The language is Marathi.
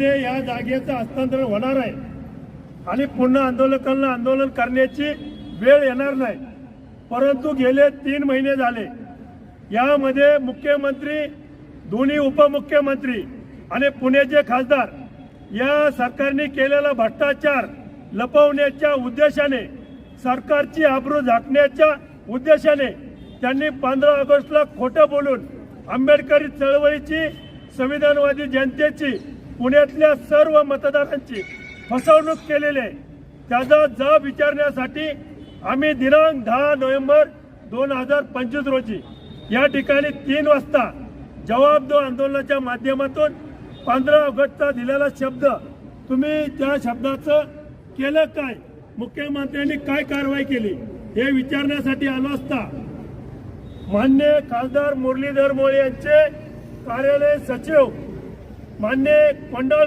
या जागेचं हस्तांतरण होणार आहे. आणि पुन्हा आंदोलकांना आंदोलन करण्याची वेळ येणार नाही. परंतु गेले तीन महिने झाले. यामध्ये मुख्यमंत्री दोन्ही उपमुख्यमंत्री आणि पुण्याचे खासदार या सरकारने केलेला भ्रष्टाचार लपवण्याच्या उद्देशाने सरकारची आबरू झाकण्याच्या उद्देशाने त्यांनी पंधरा ऑगस्टला खोटं बोलून आंबेडकरी चळवळीची संविधानवादी जनतेची पुण्यातल्या सर्व मतदारांची फसवणूक केलेली आहे. त्याचा जाब विचारण्यासाठी आम्ही दिनांक दहा नोव्हेंबर दोन हजार पंचवीस रोजी या ठिकाणी तीन वाजता जवाब दो आंदोलनाच्या माध्यमातून पंधरा ऑगस्टचा दिलेला शब्द तुम्ही त्या शब्दाचं केलं काय? मुख्यमंत्र्यांनी काय कारवाई केली? हे विचारण्यासाठी आलो असता मान्य खासदार मुरलीधर मोळे यांचे कार्यालय सचिव मान्य कोंडाळ